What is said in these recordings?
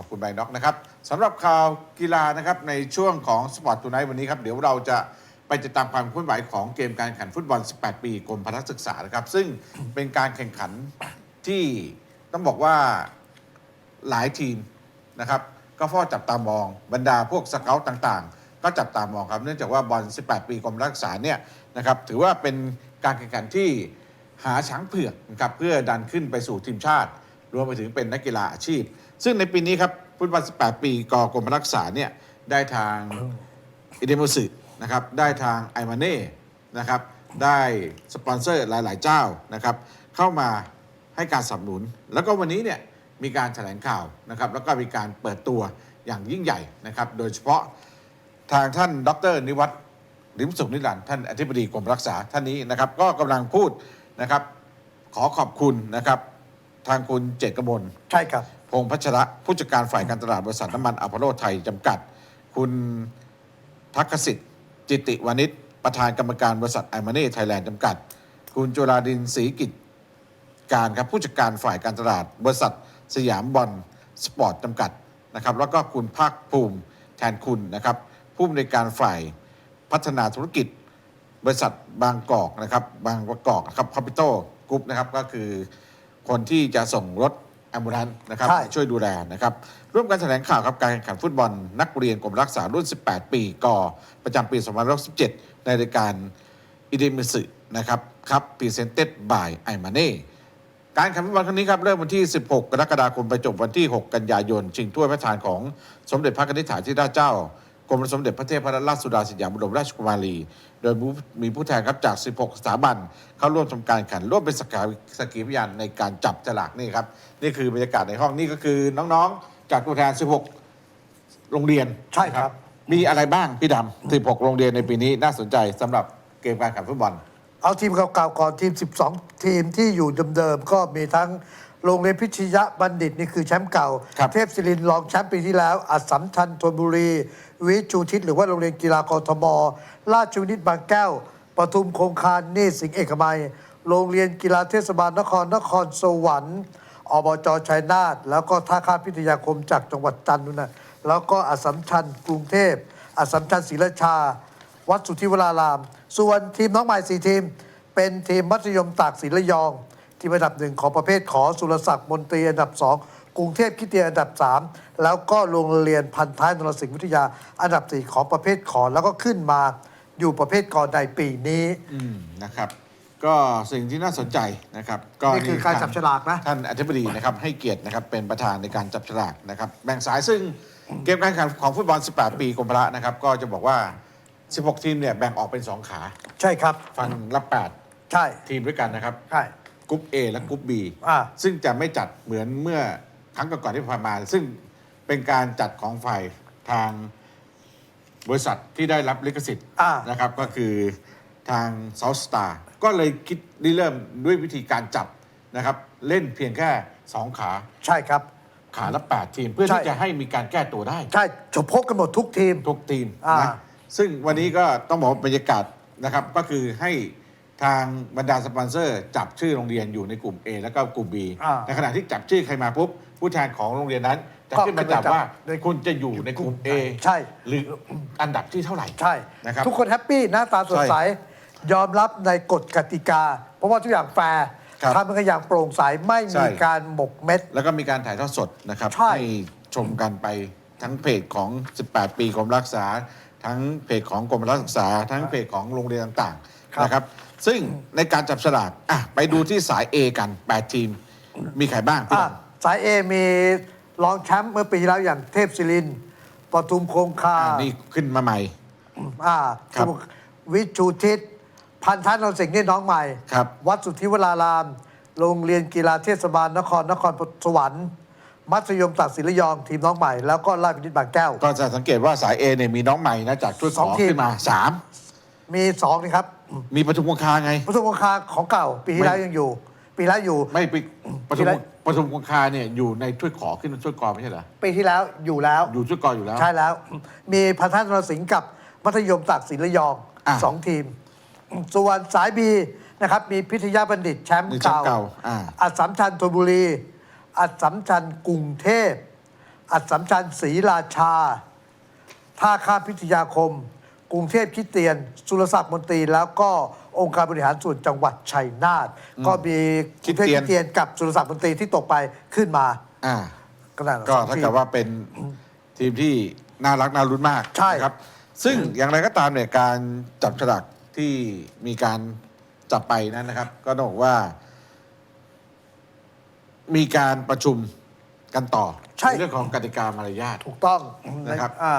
อบคุณไบน็อกนะครับสำหรับข่าวกีฬานะครับในช่วงของสปอร์ตทูไนท์วันนี้ครับเดี๋ยวเราจะไปติดตามความเคลื่อนไหวของเกมการแข่งขันฟุตบอล 18 ปีกรมพละศึกษานะครับ ซึ่งเป็นการแข่งขันที่ต้องบอกว่าหลายทีมนะครับก็เฝ้าจับตามองบรรดาพวกสเกลต่างๆ ก็จับตามองครับเนื่องจากว่าบอล 18 ปีกรมพละศึกษาเนี่ยนะครับถือว่าเป็นการแข่งขันที่หาช้างเผือกนะครับเพื่อดันขึ้นไปสู่ทีมชาติ รวมไปถึงเป็นนักกีฬาอาชีพ ซึ่งในปีนี้ครับฟุตบอล18 ปีกอกรมพละศึกษาเนี่ยได้ทางอิเดโมสึนะครับได้ทางไอมาเน่นะครับได้สปอนเซอร์หลาย ๆ เจ้านะครับเข้ามาให้การสนับสนุน แล้วก็วันนี้เนี่ยมีการแถลงข่าวนะครับแล้วก็มีการเปิดตัวอย่างยิ่งใหญ่นะครับโดยเฉพาะทางท่านดรนิวัฒน์ลิมสุขนิรันดร์ท่านอธิบดีกรมรักษาท่านนี้นะครับก็กำลังพูดนะครับขอขอบคุณนะครับ ทางคุณเจตกมลใช่ครับ พงษ์พัชระผู้จัดการฝ่ายการตลาดบริษัทน้ำมันอัพโลไทยจำกัด คุณทักษสิทธิ์จิติวานิชประธานกรรมการบริษัทไอมาเน่ไทยแลนด์จำกัด คุณจุราดินศรีกิจการครับผู้จัดการฝ่ายการตลาดบริษัทสยามบอลสปอร์ตจำกัดนะครับแล้วก็คุณภาคภูมิแทนคุณนะครับผู้อำนวยการฝ่ายพัฒนาธุรกิจ บริษัทบางกอกนะครับบางประกอบนะครับคาปิตอลกรุ๊ปนะครับก็คือ คนที่จะส่งรถแอมบูลันนะครับใช่ ช่วยดูแลนะครับ ร่วมกันแถลงข่าวครับการแข่งขันฟุตบอล นักเรียนกรมรักษารุ่น 18 ปีกประจำปี2017ในรายการอิเดมิสึนะครับครับพรีเซนเต็ดบายไอมาเน่การแข่งขันฟุตบอลครั้งนี้ครับเริ่มวันที่ 16 กรกฎาคมไปจบวันที่ 6 กันยายน ชิงถ้วยพระราชทานของสมเด็จพระนิธิถาธิราชเจ้า กรมสมเด็จพระเทพรัตนราชสุดาสยามบรมราชกุมารี โดยมีผู้แทนครับจาก 16 สถาบัน เข้าร่วมทำการแข่งขันร่วมเป็นสกาสกีพยานในการจับฉลากนี่ครับ นี่คือบรรยากาศในห้องนี่ก็คือน้องๆ จากตัวแทน 16 โรงเรียนใช่ครับ มีอะไรบ้างพี่ดำ16 โรงเรียนในปีนี้น่าสนใจสำหรับเกมการแข่งขันฟุตบอล เอาทีมเก่าๆก่อนทีม 12 ทีมที่อยู่เดิมๆก็มีทั้ง โรงเรียนพิชยะบัณฑิตนี่คือแชมป์เก่า ครับ เทพศิรินทร์รองแชมป์ปีที่แล้วอัสสัมชัญธนบุรี วิจูทิศหรือว่าโรงเรียนกีฬากทม ราชวินิตบางแก้วปทุมคงคารนี่สิงห์เอกมัย โรงเรียนกีฬาเทศบาลนครนครสวรรค์อบจชัยนาทแล้วก็ท่าข้ามพิทยาคมจากจังหวัดจันทร์นู่นนะแล้วก็อัสสัมชัญกรุงเทพอัสสัมชัญศรีราชา วัดสุทธิวราราม ส่วนทีมน้องใหม่สี่ทีม เป็นทีมมัธยมตากศิลระยอง ทีมอันดับหนึ่งของประเภทขอสุรศักดิ์มนตรีอันดับสองกรุงเทพคริสเตียนอันดับสามแล้วก็โรงเรียนพันท้ายนรสิงห์วิทยาอันดับสี่ของประเภทขอแล้วก็ขึ้นมาอยู่ประเภทกอในปีนี้อืมนะครับ ก็สิ่งที่น่าสนใจนะครับก็นี่คือการจับฉลากนะ ท่านอธิบดีนะครับให้เกียรตินะครับเป็นประธานในการจับฉลากนะครับแบ่งสายซึ่งเกมการแข่งขันของฟุตบอล 18 ปีกรมพละนะครับ ก็จะบอกว่า 16 ทีมเนี่ยแบ่งออกเป็น 2 ขา ใช่ครับฟันละใช่8ทีมด้วยกันนะครับใช่ กรุ๊ป A และกรุ๊ป B อ่า ซึ่งจะไม่จัดเหมือนเมื่อครั้งก่อนๆที่ผ่านมา ซึ่งเป็นการจัดของฝ่ายทางบริษัทที่ได้รับลิขสิทธิ์อ่า นะครับ ก็คือทาง South Star ก็เลยคิดริเริ่มด้วยวิธีการจับนะครับ เล่นเพียงแค่ 2 ขาใช่ครับ ขาละ 8 ทีม เพื่อใช่ ที่จะให้มีการแก้ตัวได้ ใช่จบพบกันหมดทุกทีม ทุกทีมอ่านะซึ่งวันนี้ก็ต้องบอกว่าบรรยากาศนะครับก็คือให้ ทางบรรดาสปอนเซอร์ จับชื่อโรงเรียนอยู่ในกลุ่ม A แล้วก็กลุ่ม B อ่าในขณะที่จับชื่อใครมาปุ๊บผู้แทนของโรงเรียนนั้นจะก็ขึ้นมาขึ้นมาจับจับ ว่าในคุณจะอยู่ในกลุ่ม A ใช่ หรืออันดับที่เท่าไหร่ ใช่นะครับทุกคนแฮปปี้หน้าตาสดใสใช่ยอมรับในกฎกติกา เพราะว่าทุกอย่างแฟร์ครับทำกันอย่างโปร่งใสไม่ใช่ มีการหมกเม็ด แล้วก็มีการถ่ายทอดสดนะครับใช่ชมกันไปทั้งเพจของ 18 ปีกรมรักษา ทั้งเพจของกรมรักษา ทั้งเพจของโรงเรียนต่างๆนะครับ ซึ่งในการจับฉลากอะไปดูที่สาย A กัน 8 ทีม มีใครบ้างพี่อะดำ สายเอมีรองแชมป์เมื่อปีที่แล้วอย่างเทพศิรินทร์ปทุมคงคาอ่านี่ขึ้นมาใหม่ อ่าครับวิชูทิศ พันธะนนสิงห์นี่น้องใหม่ ครับ วัดสุทธิวราราม โรงเรียนกีฬาเทศบาลนครนครสวรรค์ มัธยมตักศิลระยองทีมน้องใหม่ แล้วก็ราชวินิตบางแก้ว ก็จะสังเกตว่าสาย A เนี่ยมีน้องใหม่นะจากชุดสสอองงทีม ขึ้นมามีสองนี่ครับ3 มีปทุมคงคาไงปทุมคงคาของเก่า ปีที่แล้วไม่ยังอยู่ ปีแล้วอยู่ ไม่ปปทุมที่ไรปทุมคงคาเนี่ยอยู่ในถ้วยขอขึ้นถ้วยกอไม่ใช่เหรอปีที่แล้วอยู่แล้ว อยู่ถ้วยกออยู่แล้ว ใช่แล้ว มีพันธะนรสิงห์กับมัธยมตักศิลระยองอะสองทีม ส่วนสายบีนะครับ มีพิทยาบัณฑิตแชมป์นี่แชมป์เก่าเก่าอ่า อัสสัมชัญธนบุรี อัสสัมชัญกรุงเทพ อัดสัมชัญศรีราชา ท่าข้ามพิทยาคม กรุงเทพคริดเตียน สุรศักดิ์มนตรี แล้วก็องค์การบริหารส่วนจังหวัดชัยนาทก็มีกรุงเทพคริดเตียนกับสุรศักดิ์มนตรีที่ตกไปขึ้นมาอ่าก็นั่นก็สองถ้าทีมเกิดว่าเป็นทีมที่น่ารักน่ารุ้นมากใช่ นะครับ ซึ่งอย่างไรก็ตามเนี่ยการจับฉลากที่มีการจับไปนั้นนะครับ ก็ต้องบอกว่า มีการประชุมกันต่อใช่ในเรื่องของกติกามารยาท ถูกต้องนะครับ อ่า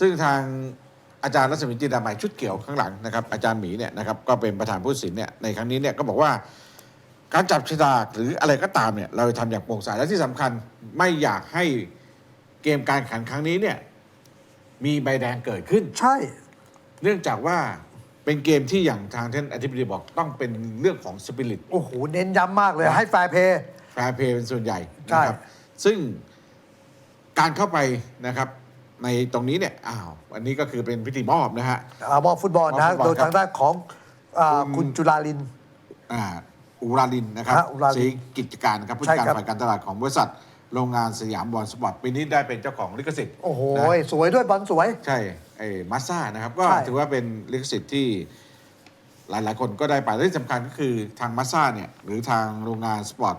ซึ่งทาง อาจารย์รัศมีจินดาใหม่ชุดเกี่ยวข้างหลังนะครับอาจารย์หมีเนี่ยนะครับก็เป็นประธานผู้ตัดสินเนี่ยในครั้งนี้เนี่ยก็บอกว่าการจับฉลากหรืออะไรก็ตามเนี่ยเราจะทำอย่างโปร่งใสและที่สำคัญไม่อยากให้เกมการแข่งขันครั้งนี้เนี่ยมีใบแดงเกิดขึ้น ใช่ เนื่องจากว่าเป็นเกมที่อย่างทางท่านอธิบดีบอกต้องเป็นเรื่องของสปิริตโอ้โหเน้นย้ำมากเลยนะให้แฟร์เพย์แฟร์เพย์เป็นส่วนใหญ่ใช่นะครับซึ่งการเข้าไปนะครับ ในตรงนี้เนี่ยอ้าวอันนี้ก็คือเป็นพิธีมอบนะฮะ อ่ามอบฟุตบอลนะมอบฟุตบอลโดยครับทางด้านของอ่าคุณคุณจุลาลิน อ่าอุราลินนะครับฮะอุราลินศรีกิจการนะครับผู้ใช่จัดการครับ ฝ่ายการตลาดของบริษัท โรงงานสยามบอลสปอร์ตปีนี้ได้เป็นเจ้าของลิขสิทธิ์โอ้โห นะสวยด้วยบอลสวย ใช่ไอ้มาซ่านะครับ ก็ใช่ ถือว่าเป็นลิขสิทธิ์ที่หลาย ๆ คนก็ได้ไปและที่สำคัญก็คือทางมาซ่าเนี่ยหรือทางโรงงานสปอร์ต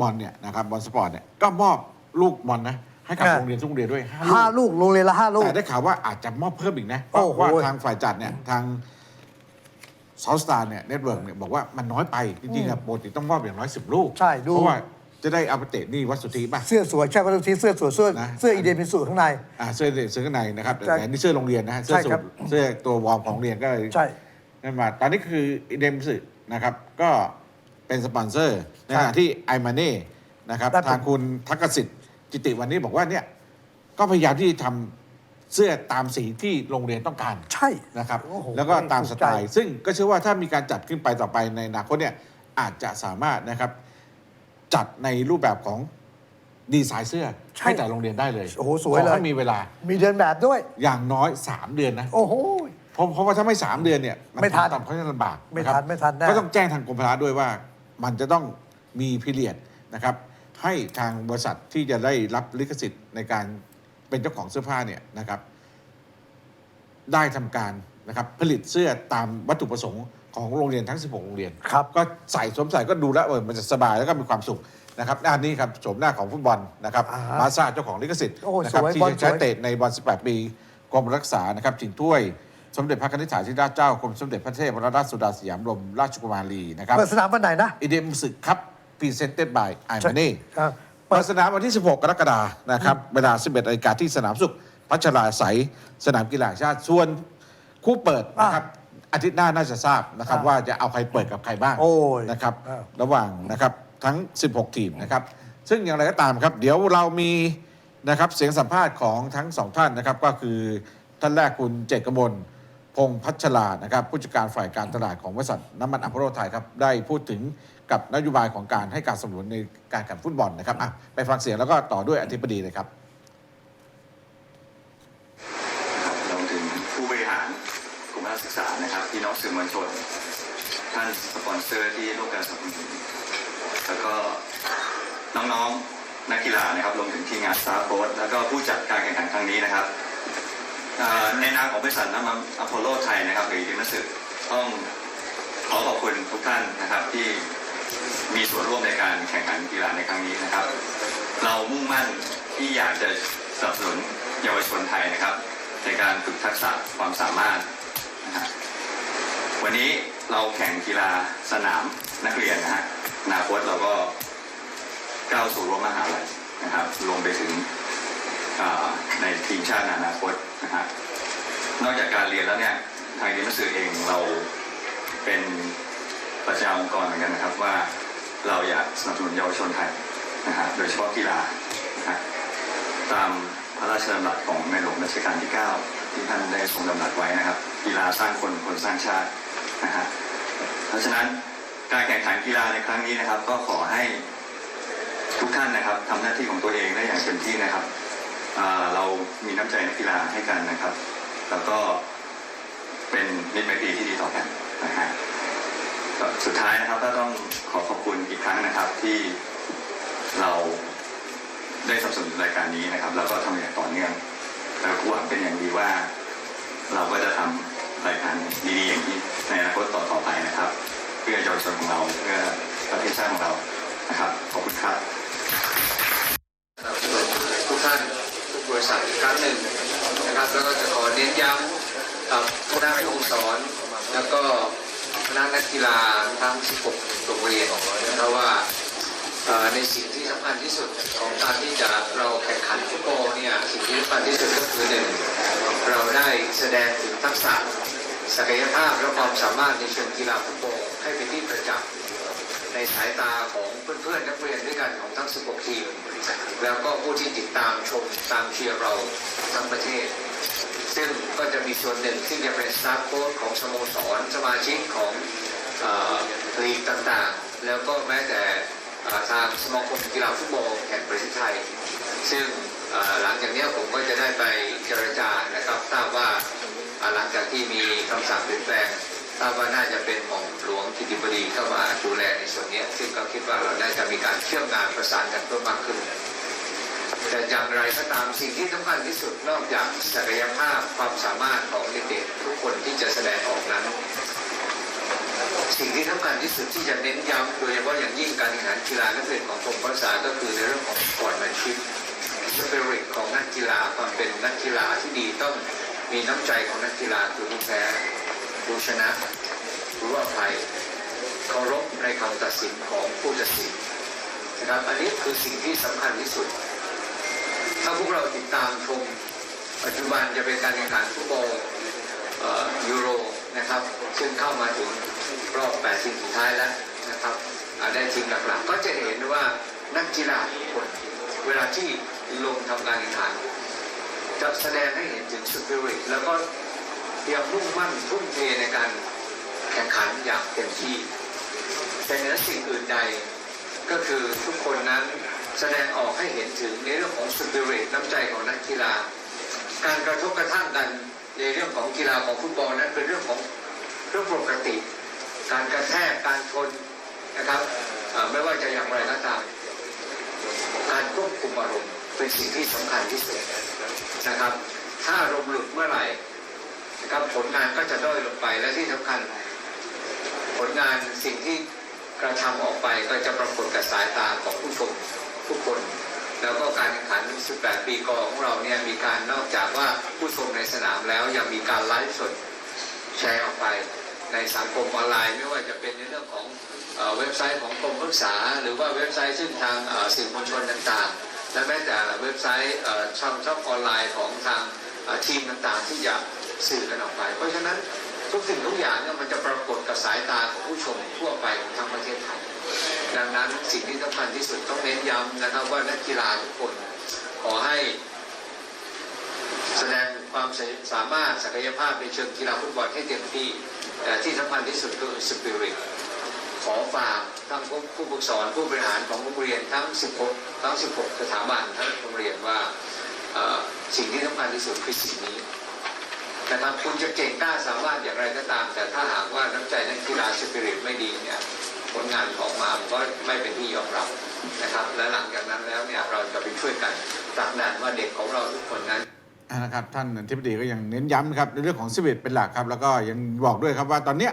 บอลเนี่ยนะครับบอลสปอร์ตเนี่ยก็มอบลูกบอลนะ ให้กับอ่าโรงเรียนทุกโรงเรียนด้วยห้าห้าลูกลูกโรงเรียนละห้าลูก แต่ได้ข่าวว่าอาจจะมอบเพิ่มอีกนะเพโอ้ราะโห ว่าทางฝ่ายจัดเนี่ยทางซอสตาร์เนี่ยเน็ตเวิร์กเนี่ยบอกว่ามันน้อยไปจริงๆอะปกติต้องมอบอย่างน้อยสิบลูกใช่ดู เพราะว่าจะได้เอาไปเตะนี่วัดสุทธิป่ะ เสื้อสวยใช่ไหมทุกทีเสื้อสวยเสื้อนะ เสื้ออีเดนเป็นสูตรข้างใน อ่าเสื้อเด็กเสื้อข้างในนะครับแต่ใช่อันนี้เสื้อโรงเรียนนะฮะเสื้อใช่สูครัทบ เสื้อตัววอร์มของโรงเรียนก็เลยใช่ นั่นมาตอนนี้คือเดมสึนะครับ ก็เป็นสปอนเซอร์ในขณะที่ไอมาเน่นะครับ ได้เป็น ทางคุณทักกสิ ทธิ์จิติวันนี้บอกว่าเนี่ยก็พยายามที่ทำเสื้อตามสีที่โรงเรียนต้องการใช่ นะครับโอ้โหแล้วก็ตามสไตถูกล์ใจซึ่งก็เชื่อว่าถ้ามีการจัดขึ้นไปต่อไปในอนาคตเนี่ยอาจจะสามารถนะครับ จัดในรูปแบบของดีไซน์เสื้อให้แต่โรงเรียนได้เลยโอ้โหสวยเลย ขอให้มีเวลามีเดินแบบด้วย อย่างน้อย 3 เดือนนะ โอ้โห เพราะเพราะว่าถ้าไม่ 3 เดือนเนี่ยไม่ทันทำเขาจะลำบากไม่ะครับทันไม่ทันแน่ก็ต้องแจ้งทางกรมพละด้วยว่า มันจะต้องมีพิเรียดนะครับ ให้ทางบริษัทที่จะได้รับลิขสิทธิ์ในการเป็นเจ้าของเสื้อผ้าเนี่ยนะครับ ได้ทำการนะครับผลิตเสื้อตามวัตถุประสงค์ของโรงเรียนทั้ง 16 โรงเรียนครับก็ใส่สวมใส่ก็ดูแล้วเออมันจะสบายแล้วก็มีความสุขนะครับด้านนี้ครับโฉมหน้าของฟุตบอลนะครับอ่าฮะมาซาเจ้าของลิขสิทธิ์โอ้นะครับสวยที่บอลจะใช้สวยเตะในบอล18 ปีกรมรักษานะครับชิงถ้วยสมเด็จพระนิธิถาธิราชเจ้ากรมสมเด็จพระเทพรัตนราชสุดาสยามบรมราชกุมารีนะครับเปิดสนามวันไหนนะอีเดมสึกครับ พรีเซนเต็ดบายไอมาเน่อ่าเปิดสนามวันที่ 16 กรกฎาคมนะครับ เวลา 11นาฬิกาที่สนามสุข พัชราใสยสนามกีฬาแห่งชาติ ส่วนคู่เปิดนะครับ อาทิตย์หน้าน่าจะทราบนะครับอ่าว่าจะเอาใครเปิดกับใครบ้างโอ้ยนะครับ อ่า ระหว่างนะครับทั้ง 16 ทีมนะครับ ซึ่งอย่างไรก็ตามครับ เดี๋ยวเรามีนะครับเสียงสัมภาษณ์ของทั้งสองท่านนะครับ ก็คือท่านแรกคุณเจตกมลพงษ์พัชรานะครับ ผู้จัดการฝ่ายการตลาดของบริษัทน้ำมันอัพโรไทยครับ ได้พูดถึง กับนโยบายของการให้การสนับสนุนในการแข่งฟุตบอลนะครับอะไปฟังเสียงแล้วก็ต่อด้วยอธิบดีเลยครับรวมถึงผู้บริหารกลุ่มนักศึกษานะครับพี่น้องสื่อมวลชนท่านสปอนเซอร์ที่ร่วมกันสนับสนุนแล้วก็น้องๆนักกีฬานะครับรวมถึงทีมงานสตาฟโค้ชแล้วก็ผู้จัดการแข่งขันครั้งนี้นะครับในนามของบริษัทน้ำมันอพอลโลไทยนะครับหรือทีมนักศึกต้องขอขอบคุณทุกท่านนะครับที่ มีส่วนร่วมในการแข่งขันกีฬาในครั้งนี้นะครับ เรามุ่งมั่นที่อยากจะสนับสนุนเยาวชนไทยนะครับ ในการฝึกทักษะความสามารถนะครับวันนี้เราแข่งกีฬาสนามนักเรียนนะฮะอนาคตเราก็ก้าวสู่รั้วมหาลัยนะครับลงไปถึงในทีมชาตินอนาคตนะฮะนอกจากการเรียนแล้วเนี่ยทางดีมัสื่อเองเราเป็นประชาองค์กรเหมือนกันนะครับว่า เราอยากสนับสนุนเยาวชนไทยนะฮะโดยเฉพาะกีฬานะฮะตามพระราชดำรัสของในหลวงรัชกาลที่ 9 ที่ท่านได้ทรงดำรัสไว้นะครับ กีฬาสร้างคนคนสร้างชาตินะฮะเพราะฉะนั้นการแข่งขันกีฬาในครั้งนี้นะครับ ก็ขอให้ทุกท่านนะครับทำหน้าที่ของตัวเองได้อย่างเต็มที่นะครับเรามีน้ำใจในกีฬาให้กันนะครับ แล้วก็เป็นมิตรไมตรีที่ดีต่อกันนะฮะ สุดท้ายนะครับก็ต้องขอขอบคุณอีกครั้งนะครับที่เราได้สนับสนุนรายการนี้นะครับแล้วก็ทำอย่างต่อเนื่องแล้วก็หวังเป็นอย่างดีว่า เราก็จะทำรายการดีๆอย่างนี้ในอนาคตต่อๆไปนะครับ เพื่อเยาวชนของเราเพื่อประเทศชาติของเรานะครับขอบคุณครับทุกท่านทุกบริษัทกครั้งหนึ่งนะครับแล้วก็จะขอเน้นย้ำกับคณะผู้สอนแล้วก็ คณะนักกีฬาทั้ง 16 โรงเรียนนะครับว่าในสิ่งที่สำคัญที่สุดของการที่จะเราแข่งขันฟุตบอลเนี่ยสิ่งที่สำคัญที่สุดก็คือหนึ่งเราได้แสดงถึงทักษะศักยภาพและความสามารถในเชิงกีฬาฟุตบอลให้เป็นที่ประจักษ์ในสายตาของเพื่อนๆนักเรียนด้วยกันของทั้ง 16 ทีม แล้วก็ผู้ที่ติดตามชมตามเชียร์เราทั้งประเทศ ซึ่งก็จะมีส่วนหนึ่งที่จะเป็นสตาฟโค้ชของสโมสรสมาชิกของลีกต่างๆ แล้วก็แม้แต่ทางสมาคมกีฬาฟุตบอลแห่งประเทศไทย ซึ่งหลังจากเนี้ยผมก็จะได้ไปเจรจานะครับทราบว่าหลังจากที่มีคำสั่งเปลี่ยนแปลงทราบว่าน่าจะเป็นหม่อมหลวงกิติบดีเข้ามาดูแลในส่วนนี้ ซึ่งก็คิดว่าเราน่าจะมีการเชื่อมงานประสานกันเพิ่มมากขึ้น แต่อย่างไรก็ตามสิ่งที่สำคัญที่สุดนอกจากศักยภาพความสามารถของเด็กๆทุกคนที่จะแสดงออกนั้น สิ่งที่สำคัญที่สุดที่จะเน้นย้ำโดยเฉพาะอย่างยิ่งการแข่งขันกีฬานักเรียนของกรมภาษาก็คือในเรื่องของสปอร์ตแมนชิพสปิริตของนักกีฬาความเป็นนักกีฬาที่ดีต้องมีน้ำใจของนักกีฬาคือผู้แพ้ผู้ชนะรู้ว่าภัยเคารพในคำตัดสินของผู้ตัดสินนะครับอันนี้คือสิ่งที่สำคัญที่สุด ถ้าพวกเราติดตามชมปัจจุบันจะเป็นการแข่งขันฟุตบอลยูโรนะครับ ซึ่งเข้ามาถึงรอบ8ทีมสุดท้ายแล้วนะครับได้ทีมหลักๆ ก็จะเห็นว่านักกีฬาทุกคนเวลาที่ลงทำการแข่งขันจะแสดงให้เห็นถึงสปิริตแล้วก็เตรียมมุ่งมั่นทุ่มเทในการแข่งขันอย่างเต็มที่แต่เหนือสิ่งอื่นใดก็คือทุกคนนั้น แสดงออกให้เห็นถึงในเรื่องของสปิริตน้ำใจของนักกีฬา การกระทบกระทั่งกันในเรื่องของกีฬาของฟุตบอลนั้นเป็นเรื่องของเรื่องปกติ การกระแทกการชนนะครับไม่ว่าจะอย่างไรก็ตามการควบคุมอารมณ์เป็นสิ่งที่สำคัญที่สุดนะครับ ถ้าอารมณ์หลุดเมื่อไหร่นะครับผลงานก็จะด้อยลงไปและที่สำคัญ ผลงานสิ่งที่กระทำออกไปก็จะปรากฏกับสายตาของผู้ชม ทุกคน แล้วก็การแข่งขัน 18 ปีกอของเราเนี่ยมีการนอกจากว่าผู้ชมในสนามแล้วยังมีการไลฟ์สดแชร์ออกไปในสังคมออนไลน์ ไม่ว่าจะเป็นในเรื่องของเว็บไซต์ของกรมศึกษา หรือว่าเว็บไซต์ซึ่งทางสื่อมวลชนต่างๆ และแม้แต่เว็บไซต์ช่องช่องออนไลน์ของทางทีมต่างๆ ที่จะสื่อกันออกไป เพราะฉะนั้น ทุกสิ่งทุกอย่างเนี่ยมันจะปรากฏกับสายตาของผู้ชมทั่วไปของทั้งประเทศไทย ดังนั้นสิ่งที่สำคัญที่สุดต้องเน้นย้ำนะครับว่านักกีฬาทุกคนขอให้ แสดงความสามารถศักยภาพในเชิงกีฬาฟุตบอลให้เต็มที่แต่ที่สำคัญที่สุดก็คือสปิริตขอฝากทั้งผู้ผู้ฝึกสอนผู้บริหารของโรงเรียนทั้ง 16 ทั้ง 16 สถาบันทั้งโรงเรียนว่าสิ่งที่สำคัญที่สุดคือสิ่งนี้ นะครับคุณจะเก่งกล้าสามารถอย่างไรก็ตาม แต่ถ้าหากว่าน้ำใจนักกีฬาสปิริตไม่ดีเนี่ยผลงานออกมามันก็ไม่เป็นที่ยอมรับนะครับ และหลังจากนั้นแล้วเนี่ยเราจะไปช่วยกันผลักดันว่าเด็กของเราทุกคนนั้นอ่านะครับท่านอธิบดีก็ยังเน้นย้ำนะครับในเรื่องของสิบเอ็ดเป็นหลักครับ แล้วก็ยังบอกด้วยครับว่าตอนเนี้ย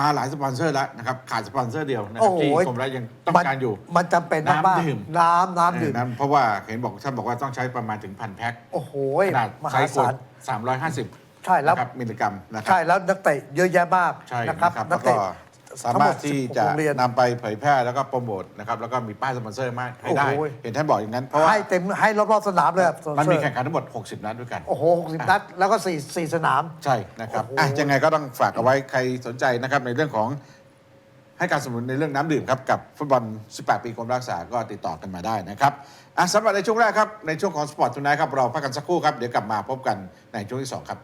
มาหลายสปอนเซอร์แล้วนะครับขาดสปอนเซอร์เดียวนะคโอ้รับโหที่กรมรัฐยังต้องการอยู่ มันจำเป็นมากน้ำดื่มๆน้ำน้ำดื่มเออนั้นเพราะว่าเห็นบอกท่านบอกว่าต้องใช้ประมาณถึงพันแพ็คโอ้โหขนาดมไซหาส์ขวศาดลสามร้อยห้าสิบ ใช่แล้ว นะครับมิลลิกรัมนะครัใช่แล้วนักเตะเยอะแยะมากใช่นะนะคครัรับบนัแล้กวเตะก็สามารถที่จะทั้งหมด16โรงเรียน นำไปเผยแพร่แล้วก็โปรโมทนะครับแล้วก็มีป้ายสปอนเซอร์มากให้ได้ โอ้โห เห็นท่านบอกอย่างนั้นเพราะว่าให้เต็มให้รอบๆสนามเลยครับมันมีแข่งขันทั้งหมด 60 นัดด้วยกัน โอ้โหหกสิบนัดแล้วก็สี่สี่สนาม ใช่นะครับโอ้โหอะยังไงก็ต้องฝากเอาไว้ใครสนใจนะครับในเรื่องของให้การสนับสนุนในเรื่องน้ำดื่มครับกับฟุตบอล 18 ปีกรมรักษาก็ติดต่อกันมาได้นะครับอะสำหรับในช่วงแรกครับในช่วงของสปอร์ตทุนไนครับเราพักกันสักครู่ครับเดี๋ยวกลับมาพบกันในช่วงที่2ครับ